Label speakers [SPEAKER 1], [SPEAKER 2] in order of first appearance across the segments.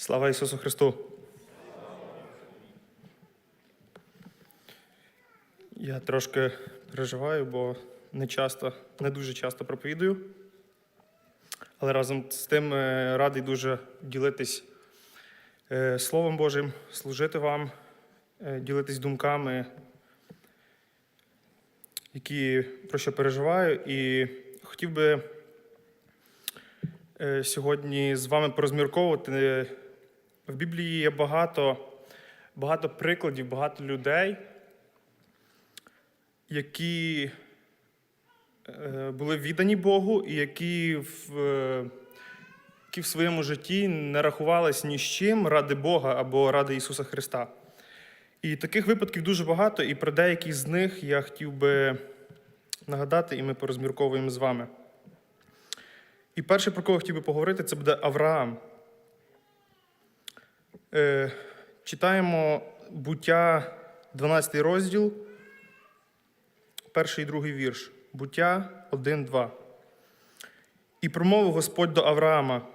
[SPEAKER 1] Слава Ісусу Христу! Я трошки переживаю, бо не часто, не дуже часто проповідую. Але разом з тим е, радий дуже ділитись е, Словом Божим, служити вам, е, ділитись думками, які про що переживаю. І хотів би сьогодні з вами порозмірковувати. В Біблії є багато, багато прикладів, багато людей, які е, були віддані Богу і які в, е, які в своєму житті не рахувались ні з чим ради Бога або ради Ісуса Христа. І таких випадків дуже багато, і про деякі з них я хотів би нагадати, і ми порозмірковуємо з вами. І перше, про кого хотів би поговорити, це буде Авраам. Е, читаємо буття 12 розділ, перший і другий вірш. Буття 1, 2. І промовив Господь до Авраама: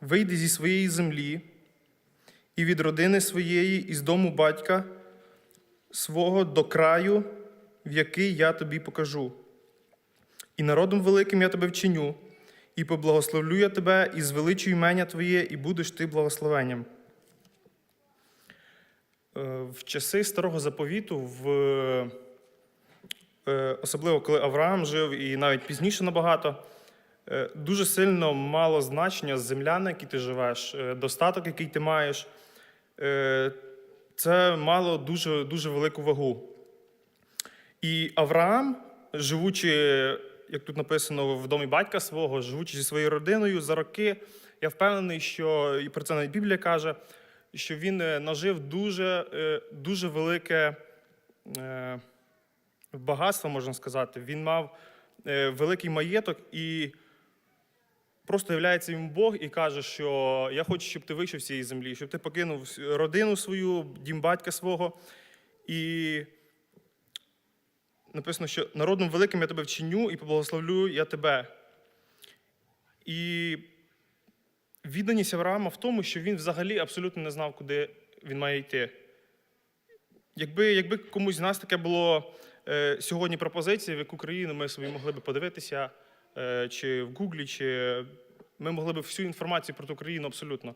[SPEAKER 1] вийди зі своєї землі і від родини своєї, і з дому батька свого до краю, в який я тобі покажу. І народом великим я тебе вчиню, і поблагословлю я тебе, і звеличу імення Твоє, і будеш ти благословенням. Е, В часи старого заповіту, в, е, особливо коли Авраам жив, і навіть пізніше набагато, е, дуже сильно мало значення земля, на якій ти живеш, достаток, який ти маєш. Це мало дуже, дуже велику вагу. І Авраам, живучи, як тут написано, в домі батька свого, живучи зі своєю родиною за роки, я впевнений, що і про це навіть Біблія каже, що він е, нажив дуже, е, дуже велике е, багатство, можна сказати. Він мав великий маєток і просто являється йому Бог і каже, що я хочу, щоб ти вийшов з цієї землі, щоб ти покинув родину свою, дім батька свого. І написано, що народом великим я тебе вчиню і поблагословлю я тебе. І відданість Авраама в тому, що він взагалі абсолютно не знав, куди він має йти. Якби, якби комусь з нас таке було е, сьогодні пропозиція, в яку країну ми собі могли б подивитися, е, чи в Гуглі, чи ми могли б всю інформацію про ту країну абсолютно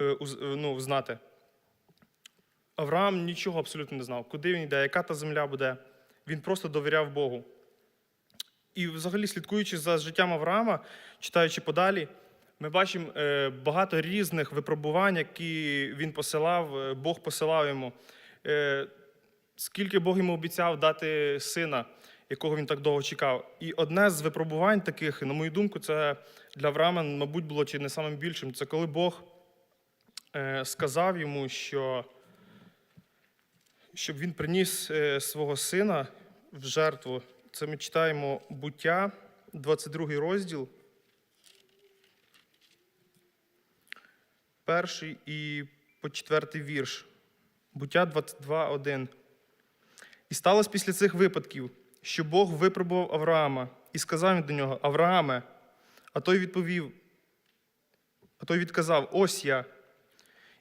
[SPEAKER 1] е, е, ну, знати. Авраам нічого абсолютно не знав, куди він йде, яка та земля буде. Він просто довіряв Богу. І взагалі, слідкуючи за життям Авраама, читаючи подалі, ми бачимо е, багато різних випробувань, які він посилав, е, Бог посилав йому. Е, Скільки Бог йому обіцяв дати сина, якого він так довго чекав. І одне з випробувань таких, на мою думку, це для Авраама, мабуть, було чи не самим більшим. Це коли Бог сказав йому, що щоб він приніс свого сина в жертву. Це ми читаємо буття, 22 розділ. Перший і по четвертий вірш. Буття 22.1. І сталося після цих випадків, що Бог випробував Авраама і сказав до нього: Аврааме, а той відповів, а той відказав: Ось я.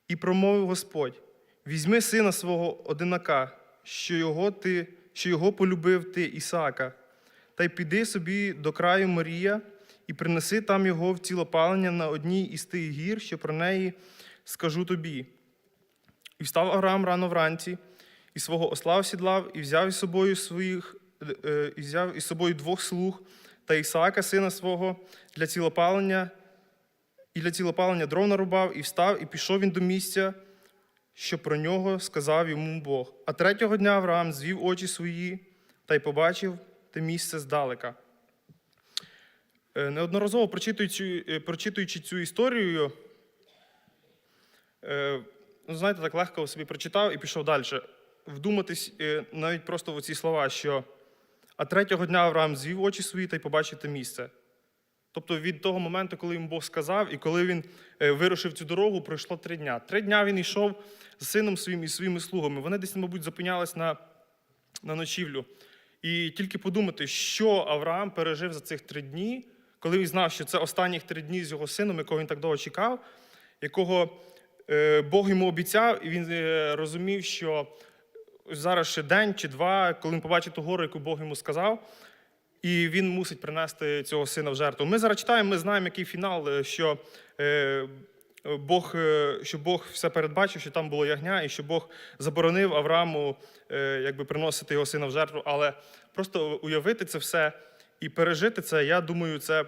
[SPEAKER 1] І промовив Господь: візьми сина свого одинака, що його, ти, що його полюбив ти, Ісаака, та й піди собі до краю Марія і принеси там його в цілопалення на одній із тих гір, що про неї скажу тобі. І встав Авраам рано вранці, і свого осла осідлав, і взяв із собою своїх, е, і взяв із собою двох слуг та Ісаака, сина свого, для цілопалення, і для цілопалення дров нарубав, і встав, і пішов він до місця, що про нього сказав йому Бог. А третього дня Авраам звів очі свої та й побачив те місце здалека. Е, Неодноразово прочитуючи, е, прочитуючи цю історію, е, ну, знаєте, так легко собі прочитав і пішов далі. Вдуматись навіть просто в ці слова, що а третього дня Авраам звів очі свої та й побачив те місце. Тобто від того моменту, коли йому Бог сказав, і коли він вирушив цю дорогу, пройшло три дня. Три дня він йшов з сином своїм і своїми слугами. Вони десь, мабуть, зупинялись на, на ночівлю. І тільки подумати, що Авраам пережив за цих три дні, коли він знав, що це останніх три дні з його сином, якого він так довго чекав, якого е, Бог йому обіцяв, і він е, розумів, що зараз ще день чи два, коли він побачить ту гору, яку Бог йому сказав, і він мусить принести цього сина в жертву. Ми зараз читаємо, ми знаємо, який фінал, е, що Бог, що Бог все передбачив, що там було ягня, і що Бог заборонив Аврааму якби, приносити його сина в жертву. Але просто уявити це все і пережити це, я думаю, це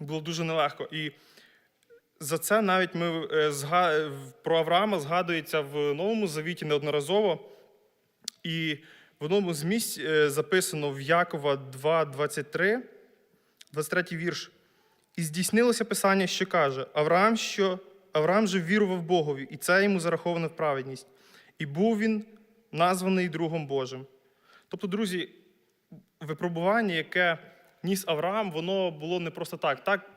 [SPEAKER 1] було дуже нелегко. І за це навіть ми е, зга- про Авраама згадується в Новому Завіті неодноразово. І в одному з місць е, записано в Якова 2,23, 23 вірш. І здійснилося писання, що каже: Авраам, що Авраам же вірував Богові, і це йому зараховано в праведність. І був він названий другом Божим. Тобто, друзі, випробування, яке ніс Авраам, воно було не просто так. Так,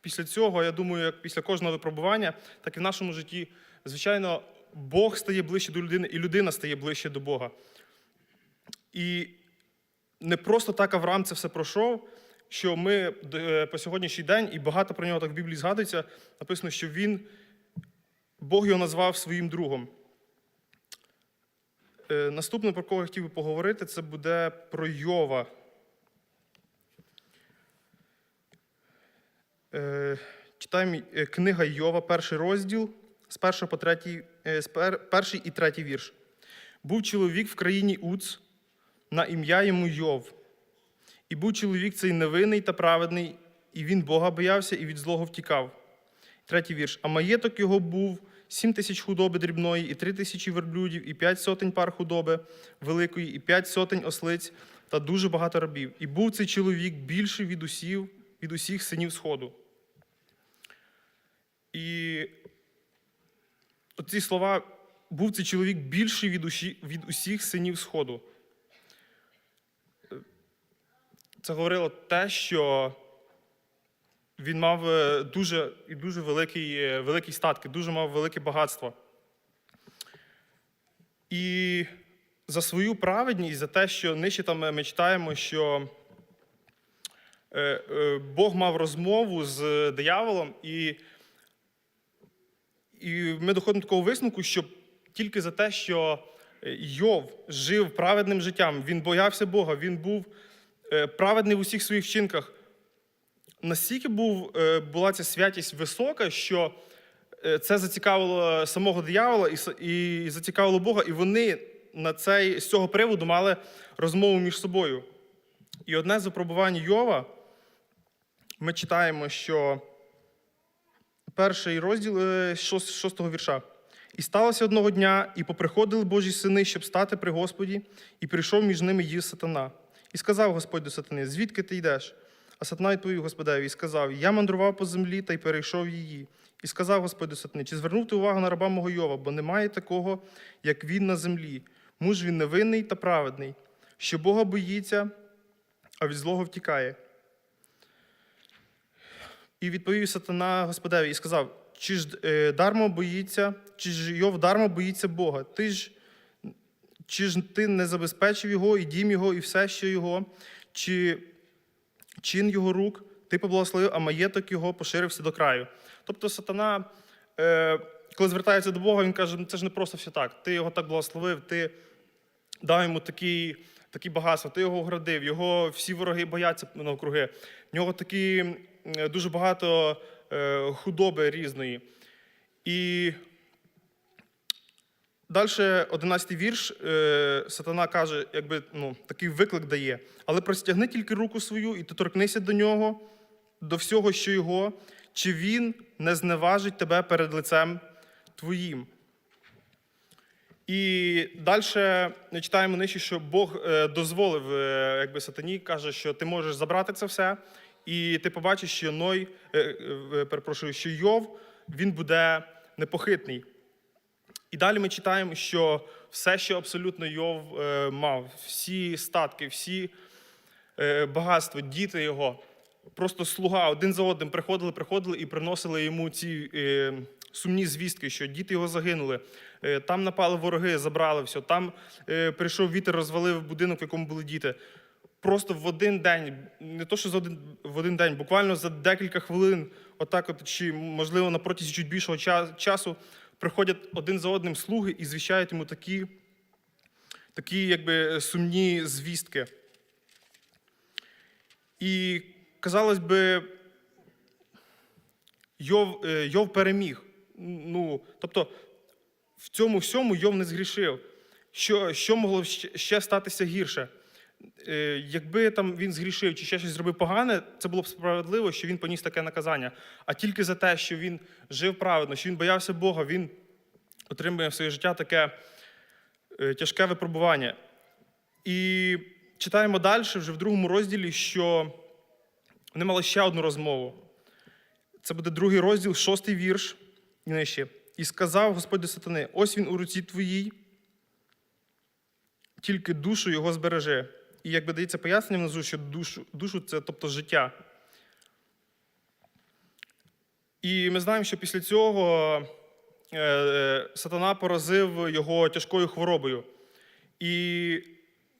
[SPEAKER 1] після цього, я думаю, як після кожного випробування, так і в нашому житті, звичайно, Бог стає ближче до людини, і людина стає ближче до Бога. І не просто так Авраам це все пройшов, що ми е, по сьогоднішній день, і багато про нього так в Біблії згадується, написано, що він, Бог його назвав своїм другом. Е, Наступне, про кого я хотів би поговорити, це буде про Йова. Е, Читаємо е, книга Йова, перший розділ, з першого по третій, е, з пер- перший і третій вірш. Був чоловік в країні Уц, на ім'я йому Йов. І був чоловік цей невинний та праведний, і він Бога боявся і від злого втікав. Третій вірш. А маєток його був сім тисяч худоби дрібної, і три тисячі верблюдів, і п'ять сотень пар худоби великої, і п'ять сотень ослиць та дуже багато рабів. І був цей чоловік більший від усіх, від усіх синів Сходу. І оці слова був цей чоловік більший від, усі, від усіх синів Сходу. Це говорило те, що він мав е, дуже і дуже великий, е, великі статки, дуже мав велике багатство. І за свою праведність, за те, що нижче там ми читаємо, що е, е, Бог мав розмову з дияволом, і, і ми доходимо до такого висновку, що тільки за те, що Йов жив праведним життям, він боявся Бога, він був е, праведний в усіх своїх вчинках. Настільки був, е, була ця святість висока, що е, це зацікавило самого диявола і, зацікавило Бога, і вони на цей, з цього приводу мали розмову між собою. І одне з випробувань Йова, ми читаємо, що перший розділ е, шос- шостого вірша. І сталося одного дня, і поприходили Божі сини, щоб стати при Господі, і прийшов між ними їв сатана. І сказав Господь до сатани: Звідки ти йдеш? А сатана відповів Господеві і сказав: Я мандрував по землі та й перейшов її. І сказав Господь до сатани: Чи звернув ти увагу на раба мого Йова, бо немає такого, як він на землі. Муж він невинний та праведний, що Бога боїться, а від злого втікає. І відповів сатана Господеві і сказав: Чи ж е, дармо боїться, чи ж Йов дармо боїться Бога? Ти ж чи ж ти не забезпечив його, і дім його, і все, що його, чи чин його рук, ти поблагословив, а маєток його поширився до краю. Тобто сатана, е, коли звертається до Бога, він каже, ну це ж не просто все так. Ти його так благословив, ти дав йому такі, такі багатства, ти його оградив, його всі вороги бояться навкруги. В нього такі дуже багато е, худоби різної. І Далі 11 вірш, е, сатана каже, якби ну, такий виклик дає. Але простягни тільки руку свою і доторкнися до нього, до всього, що його, чи він не зневажить тебе перед лицем твоїм. І далі ми читаємо нижче, що Бог е, дозволив е, якби сатані, каже, що ти можеш забрати це все, і ти побачиш, що Ной, перепрошую, що Йов він буде непохитний. І далі ми читаємо, що все, що абсолютно Йов е, мав, всі статки, всі е, багатства, діти його, просто слуга один за одним приходили, приходили і приносили йому ці е, сумні звістки, що діти його загинули. Там напали вороги, забрали все. Там прийшов вітер, розвалив будинок, в якому були діти. просто в один день, не то, що за один, в один день, буквально за декілька хвилин, отак, от, чи можливо на протязі чуть більшого часу, приходять один за одним слуги і звіщають йому такі, такі якби, сумні звістки. І, казалось би, Йов, е, Йов переміг. Ну, тобто, в цьому всьому Йов не згрішив. Що, що могло ще статися гірше? Е, Якби там він згрішив чи ще щось зробив погане, це було б справедливо, що він поніс таке наказання. А тільки за те, що він жив праведно, що він боявся Бога, він отримує в своє життя таке е, тяжке випробування. І читаємо далі, вже в другому розділі, що вони мали ще одну розмову. Це буде другий розділ, шостий вірш і нижче. І сказав Господь до сатани: ось він у руці твоїй, тільки душу його збережи. І якби дається пояснення внизу, що душу, душу це тобто життя. І ми знаємо, що після цього е, е, сатана поразив його тяжкою хворобою. І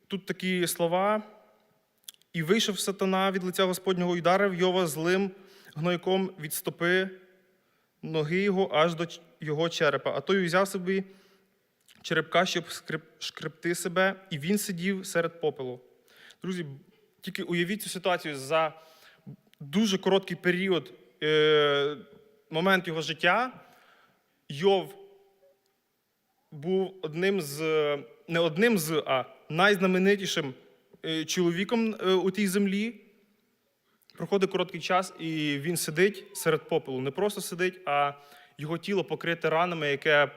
[SPEAKER 1] тут такі слова. І вийшов сатана від лиця Господнього і ударив Йова злим гнойком від стопи ноги його аж до його черепа. А той узяв собі черепка, щоб шкребти себе, і він сидів серед попелу. Друзі, тільки уявіть цю ситуацію за дуже короткий період, е, момент його життя. Йов був одним з не одним з, а найзнаменитішим е, чоловіком е, у тій землі. Проходить короткий час, і він сидить серед попелу. Не просто сидить, а його тіло покрите ранами, яке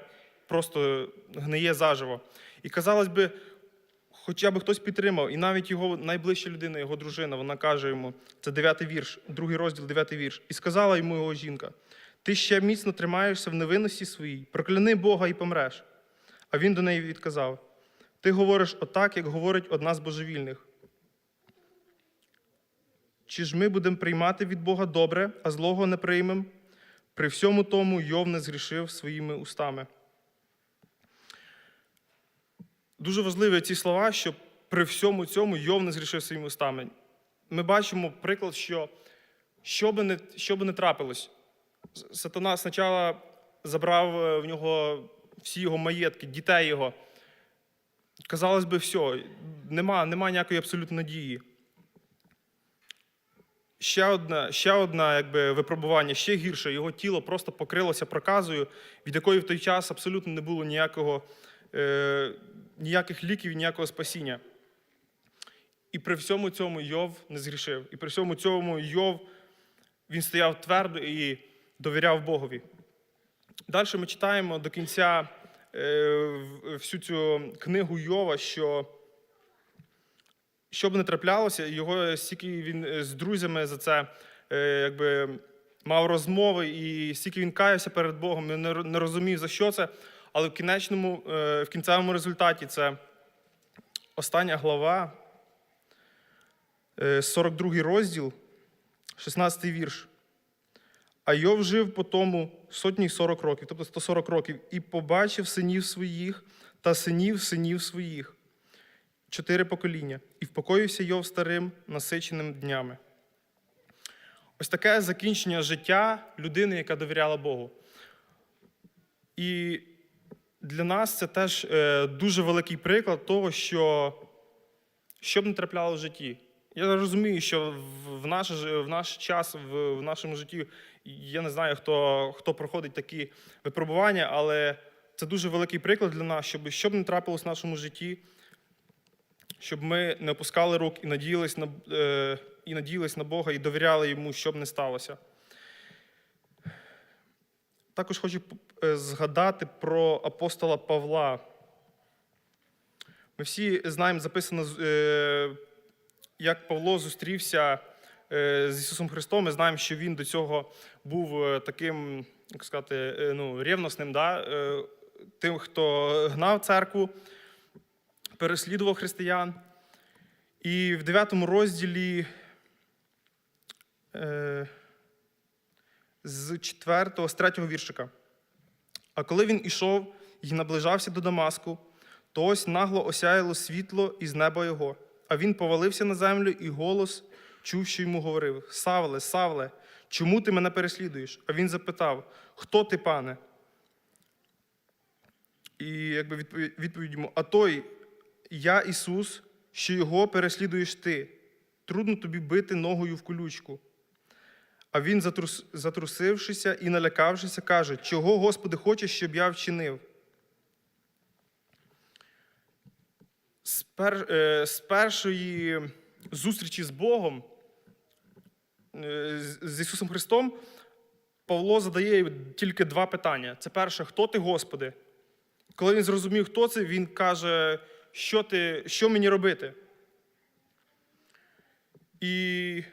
[SPEAKER 1] просто гниє заживо. І казалось би, хоча б хтось підтримав, і навіть його найближча людина, його дружина, вона каже йому: це дев'ятий вірш, другий розділ, дев'ятий вірш. І сказала йому його жінка: Ти ще міцно тримаєшся в невинності своїй, прокляни Бога і помреш. А він до неї відказав: Ти говориш отак, як говорить одна з божевільних. Чи ж ми будемо приймати від Бога добре, а злого не приймемо? При всьому тому Йов не згрішив своїми устами. Дуже важливі ці слова, що при всьому цьому Йов не згрішив своїми устами. Ми бачимо приклад, що що би не, що би не трапилось, сатана спочатку забрав е, в нього всі його маєтки, дітей його. Казалось би, все, нема, нема ніякої абсолютно надії. Ще одне, ще одне якби, випробування, ще гірше. Його тіло просто покрилося проказою, від якої в той час абсолютно не було ніякого, ніяких ліків, ніякого спасіння. І при всьому цьому Йов не згрішив. І при всьому цьому Йов він стояв твердо і довіряв Богові. Далі ми читаємо до кінця е, всю цю книгу Йова, що що б не траплялося, його стільки він е, з друзями за це е, якби, мав розмови, і стільки він каявся перед Богом, він не розумів, за що це. Але в кінечному, е, в кінцевому результаті це остання глава, е, 42 розділ, 16 вірш. А Йов жив по тому сотні 40 років, тобто 140 років, і побачив синів своїх та синів синів своїх чотири покоління, і впокоївся Йов старим насиченим днями. Ось таке закінчення життя людини, яка довіряла Богу. І для нас це теж е, дуже великий приклад того, що що б не трапляло в житті. Я розумію, що в- наш, в наш час, в, в нашому житті, я не знаю, хто, хто проходить такі випробування, але це дуже великий приклад для нас, щоб що б не трапилось в нашому житті, щоб ми не опускали рук і надіялись на, е, і надіялись на Бога, і довіряли йому, щоб не сталося. Також хочу е, згадати про апостола Павла. Ми всі знаємо, записано, е, як Павло зустрівся е, з Ісусом Христом. Ми знаємо, що він до цього був таким, як сказати, ну, ревносним, да? тим, хто гнав церкву, переслідував християн. І в 9 розділі з 4, з 3 віршика. А коли він ішов і наближався до Дамаску, то ось нагло осяяло світло із неба його. А він повалився на землю, і голос чув, що йому говорив: Савле, Савле, чому ти мене переслідуєш? А він запитав: Хто ти, пане? І якби відповідь, йому: А той, я Ісус, що його переслідуєш ти. Трудно тобі бити ногою в колючку. А він, затрус, затрусившися і налякавшися, каже: Чого, Господи, хочеш, щоб я вчинив? З, пер, е, з першої зустрічі з Богом, е, з Ісусом Христом, Павло задає тільки два питання. Це перше, хто ти, Господи? Коли він зрозумів, хто це, він каже, що, ти, що мені робити? І,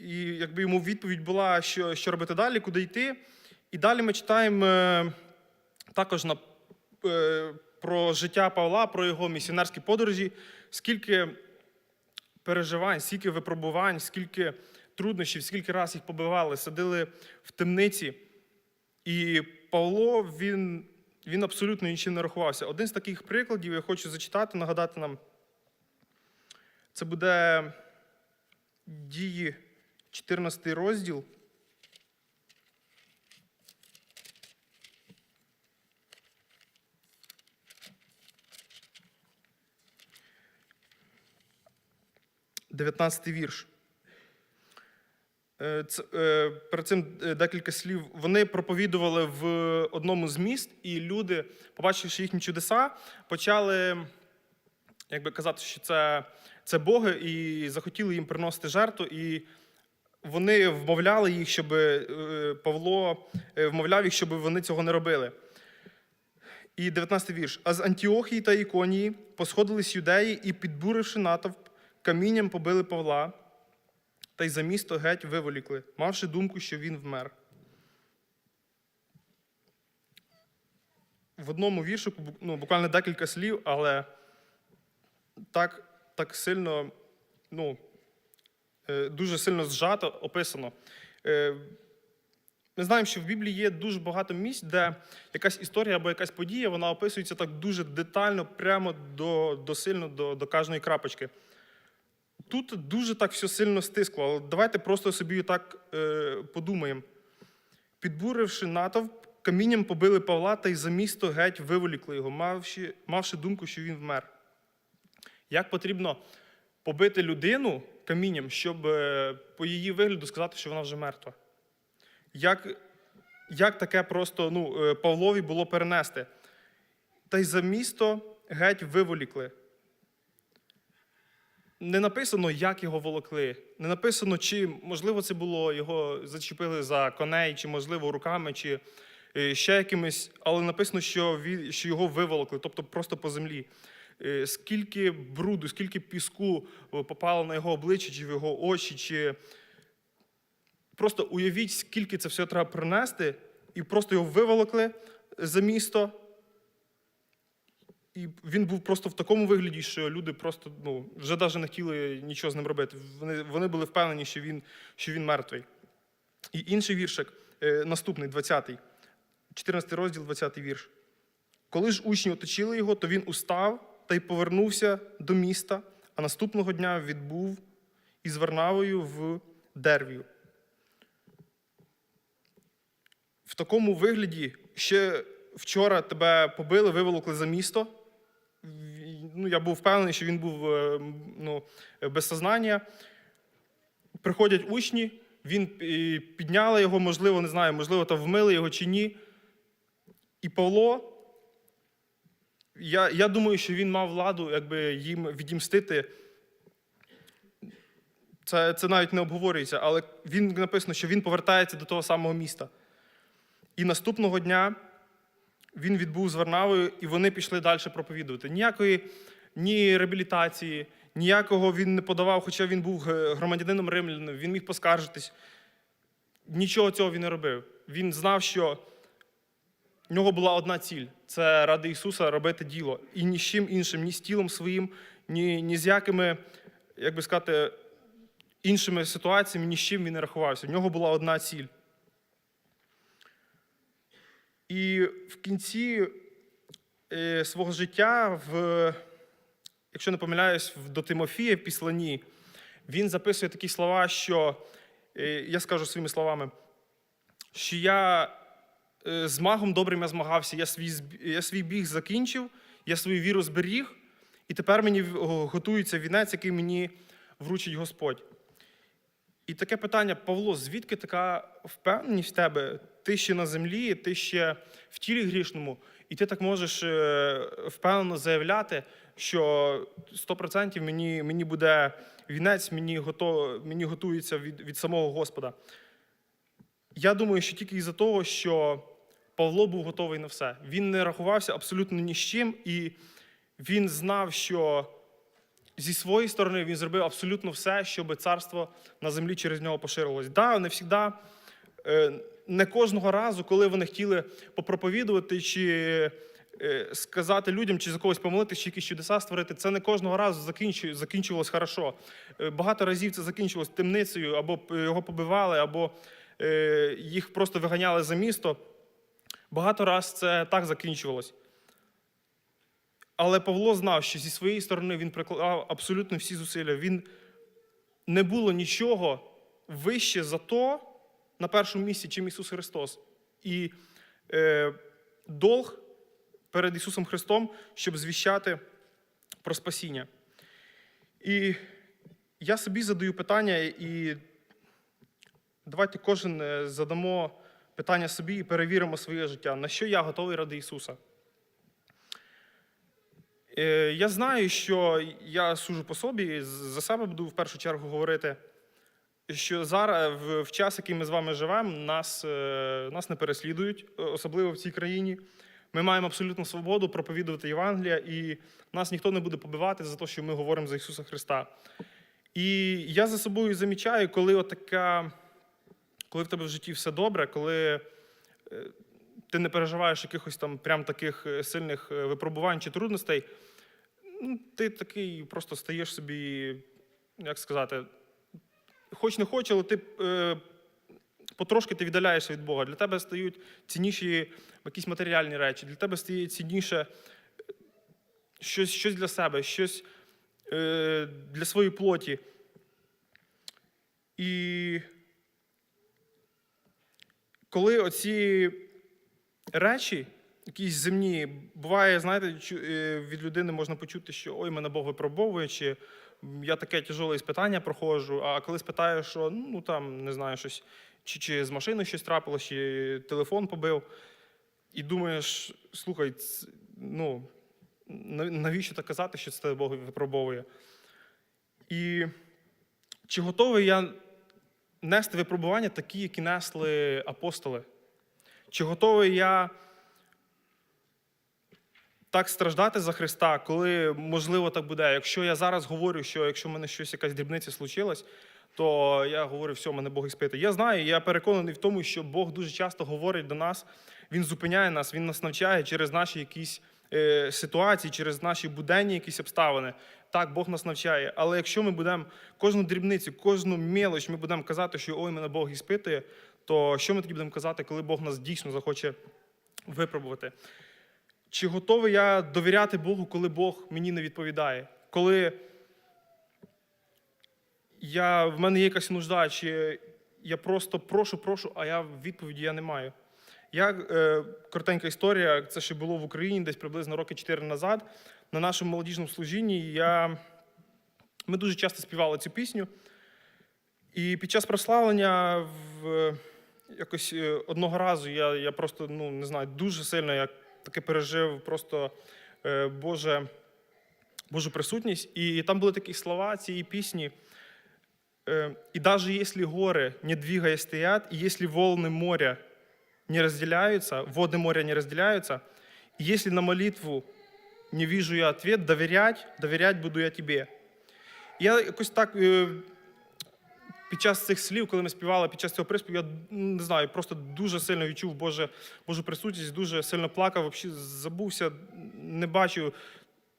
[SPEAKER 1] і якби йому відповідь була, що, що робити далі, куди йти. І далі ми читаємо е, також на, е, про життя Павла, про його місіонерські подорожі, скільки переживань, скільки випробувань, скільки труднощів, скільки раз їх побивали, садили в темниці. І Павло він, він абсолютно нічим не рахувався. Один з таких прикладів я хочу зачитати, нагадати нам. Це буде дії 14 розділ. Дев'ятнадцятий вірш. Е, е, перед цим е, декілька слів. Вони проповідували в одному з міст, і люди, побачивши їхні чудеса, почали якби казати, що це, це боги, і захотіли їм приносити жертву. І вони вмовляли їх, щоб е, Павло е, вмовляв їх, щоб вони цього не робили. І 19 вірш. А з Антіохії та Іконії посходились юдеї і, підбуривши натовп, камінням побили Павла та й за місто геть виволікли, мавши думку, що він вмер. В одному віршику бу- ну, буквально декілька слів, але так, так сильно, ну, дуже сильно зжато описано. Е, Ми знаємо, що в Біблії є дуже багато місць, де якась історія або якась подія, вона описується так дуже детально, прямо до, до сильно до, до кожної крапочки. Тут дуже так все сильно стискло, але давайте просто собі так е, подумаємо. Підбуривши натовп, камінням побили Павла та й за місто геть виволікли його, мавши, мавши думку, що він вмер. Як потрібно побити людину камінням, щоб е, по її вигляду сказати, що вона вже мертва? Як, як таке просто ну, е, Павлові було перенести? Та й за місто геть виволікли. Не написано, як його волокли. Не написано, чи, можливо, це було його зачепили за коней, чи, можливо, руками, чи е, ще якимось, але написано, що, що його виволокли, тобто просто по землі. Е, Скільки бруду, скільки піску попало на його обличчя, чи в його очі, чи просто уявіть, скільки це все треба принести, і просто його виволокли за місто. І він був просто в такому вигляді, що люди просто ну, вже навіть не хотіли нічого з ним робити. Вони, вони були впевнені, що він, що він мертвий. І інший віршик, е, наступний, 20-й, 14 розділ, 20-й вірш. Коли ж учні оточили його, то він устав та й повернувся до міста, а наступного дня відбув із Варнавою в Дервію. В такому вигляді ще вчора тебе побили, виволокли за місто. Ну, я був впевнений, що він був е, ну, без сознання. Приходять учні, він підняли його, можливо, не знаю, можливо, там вмили його чи ні. І Павло, я, я думаю, що він мав владу якби, їм відімстити. Це, це навіть не обговорюється, але він написано, що він повертається до того самого міста. І наступного дня він відбув з Варнавою, і вони пішли далі проповідувати. Ніякої ні реабілітації, ніякого він не подавав, хоча він був громадянином римлянином, він міг поскаржитись. Нічого цього він не робив. Він знав, що в нього була одна ціль це ради Ісуса робити діло. І ні з чим іншим, ні з тілом своїм, ні, ні з якими, як би сказати, іншими ситуаціями, ні з чим він не рахувався. В нього була одна ціль. І в кінці е, свого життя, в, якщо не помиляюсь, до Тимофія в післанні, він записує такі слова, що е, я скажу своїми словами, що я з магом добрим я змагався, я свій, я свій біг закінчив, я свою віру зберіг, і тепер мені готується вінець, який мені вручить Господь. І таке питання, Павло, звідки така впевненість в тебе? Ти ще на землі, ти ще в тілі грішному, і ти так можеш е, впевнено заявляти, що 100% мені, мені буде вінець, мені, готов, мені готується від, від самого Господа. Я думаю, що тільки із-за того, що Павло був готовий на все. Він не рахувався абсолютно ні з чим, і він знав, що зі своєї сторони він зробив абсолютно все, щоб царство на землі через нього поширилось. Да, не завжди, не кожного разу, коли вони хотіли попроповідувати чи е, сказати людям, чи за когось помолитись, чи якісь чудеса створити, це не кожного разу закінчу- закінчувалось хорошо. Е, Багато разів це закінчилось темницею, або його побивали, або е, їх просто виганяли за місто. Багато раз це так закінчувалось. Але Павло знав, що зі своєї сторони він прикладав абсолютно всі зусилля. Він не було нічого вище за то на першому місці, чим Ісус Христос. І е, долг перед Ісусом Христом, щоб звіщати про спасіння. І я собі задаю питання, і давайте кожен е, задамо питання собі і перевіримо своє життя, на що я готовий ради Ісуса. Е, Я знаю, що я сужу по собі, за себе буду в першу чергу говорити, що зараз, в, в час, який ми з вами живемо, нас, е, нас не переслідують, е, особливо в цій країні. Ми маємо абсолютну свободу проповідувати Євангелія, і нас ніхто не буде побивати за те, що ми говоримо за Ісуса Христа. І я за собою замічаю, коли отака, коли в тебе в житті все добре, коли е, ти не переживаєш якихось там прям таких е, сильних е, випробувань чи трудностей, ну, ти такий просто стаєш собі, як сказати, хоч не хоч, але ти потрошки ти віддаляєшся від Бога. Для тебе стають цінніші якісь матеріальні речі, для тебе стає цінніше щось, щось для себе, щось для своєї плоті. І коли оці речі, якісь земні, буває, знаєте, е, від людини можна почути, що ой, мене Бог випробовує, чи я таке тяжеле іспитання проходжу. А коли спитаєш, що ну там не знаю, щось, чи, чи з машиною щось трапилось, чи телефон побив, і думаєш, слухай, ну навіщо так казати, що це Бог випробовує? І чи готовий я нести випробування такі, які несли апостоли? Чи готовий я так страждати за Христа, коли можливо так буде? Якщо я зараз говорю, що якщо в мене щось якась дрібниця случилась, то я говорю, все, мене Бог іспитує. Я знаю, я переконаний в тому, що Бог дуже часто говорить до нас, Він зупиняє нас, Він нас навчає через наші якісь е, ситуації, через наші буденні якісь обставини. Так, Бог нас навчає. Але якщо ми будемо кожну дрібницю, кожну мелоч, ми будемо казати, що ой, мене Бог іспитує, то що ми тоді будемо казати, коли Бог нас дійсно захоче випробувати? Чи готовий я довіряти Богу, коли Бог мені не відповідає? Коли я, в мене є якась нужда, чи я просто прошу, прошу, а я відповіді я не маю. Я, е, коротенька історія, це ще було в Україні десь приблизно роки 4 назад На нашому молодіжному служінні я, ми дуже часто співали цю пісню. І під час прославлення в, якось е, одного разу я, я просто ну, не знаю, дуже сильно я таки пережив просто е, Боже, Божу присутність. І там були такі слова цієї пісні. Э, «И даже если горы не двигая стоят, и если волны моря не разделяются, воды моря не разделяются, и если на молитву не вижу я ответ, доверять, доверять буду я тебе». Я якось так е, під час цих слів, коли ми співали, під час цього приспіву, я не знаю, просто дуже сильно відчув Боже, Божу присутність, дуже сильно плакав, взагалі забувся, не бачив,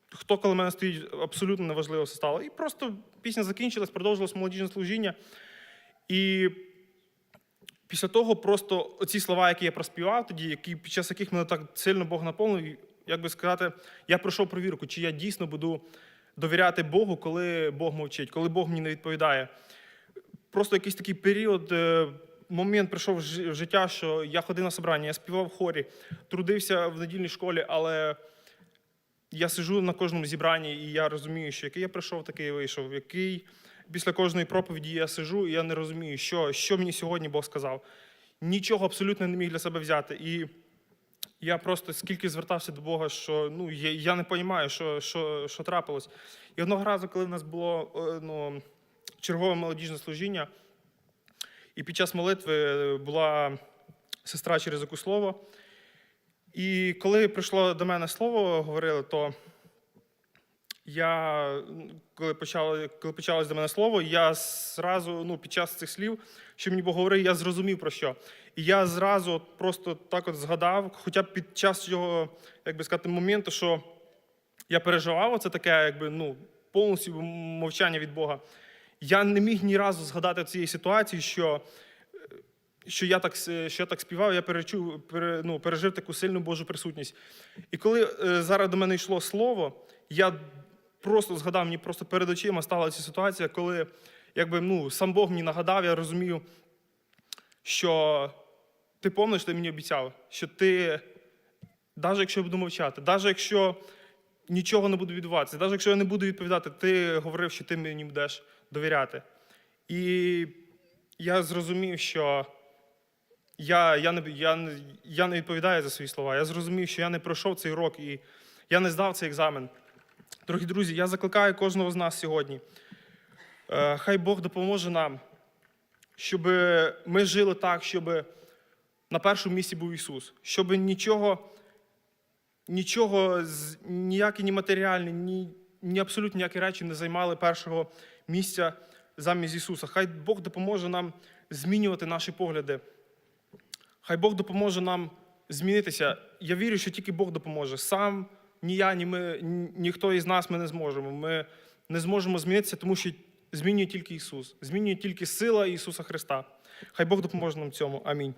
[SPEAKER 1] хто коло мене стоїть, абсолютно неважливо все стало. І просто пісня закінчилась, продовжилось молодіжне служіння. І після того просто оці слова, які я проспівав тоді, які, під час яких мене так сильно Бог наповнив, як би сказати, я пройшов провірку, чи я дійсно буду довіряти Богу, коли Бог мовчить, коли Бог мені не відповідає. Просто якийсь такий період, е, момент прийшов в життя, що я ходив на собрання, я співав в хорі, трудився в недільній школі, але я сижу на кожному зібранні, і я розумію, що який я прийшов, такий я вийшов. Який після кожної проповіді я сижу, і я не розумію, що, що мені сьогодні Бог сказав. Нічого абсолютно не міг для себе взяти. І я просто скільки звертався до Бога, що ну, я, я не розумію, що, що, що трапилось. І одного разу, коли в нас було е, ну, чергове молодіжне служіння, і під час молитви була сестра через яку слово. І коли прийшло до мене слово, говорили, то я, коли почало, коли почалось до мене слово, я зразу, ну, під час цих слів, що мені Бог говорив, я зрозумів про що. І я зразу просто так от згадав, хоча б під час цього, як би сказати, моменту, що я переживав, це таке, якби, ну, повністю мовчання від Бога. Я не міг ні разу згадати цієї ситуації, що що я так, що я так співав, я перечув, пере, ну, пережив таку сильну Божу присутність. І коли е, зараз до мене йшло слово, я просто згадав, мені просто перед очима стала ця ситуація, коли якби, ну, сам Бог мені нагадав, я розумію, що ти помниш, ти мені обіцяв, що ти, навіть якщо я буду мовчати, навіть якщо нічого не буде відбуватися, навіть якщо я не буду відповідати, ти говорив, що ти мені будеш довіряти. І я зрозумів, що я, я, не, я, я не відповідаю за свої слова. Я зрозумів, що я не пройшов цей урок і я не здав цей екзамен. Дорогі друзі, я закликаю кожного з нас сьогодні. Е, Хай Бог допоможе нам, щоб ми жили так, щоб на першому місці був Ісус, щоб нічого, нічого ніякі ні матеріальні, ні, ні абсолютно ніякі речі не займали першого місця замість Ісуса. Хай Бог допоможе нам змінювати наші погляди. Хай Бог допоможе нам змінитися. Я вірю, що тільки Бог допоможе. Сам ні я, ні ми, ніхто із нас ми не зможемо. Ми не зможемо змінитися, тому що змінює тільки Ісус. Змінює тільки сила Ісуса Христа. Хай Бог допоможе нам цьому. Амінь.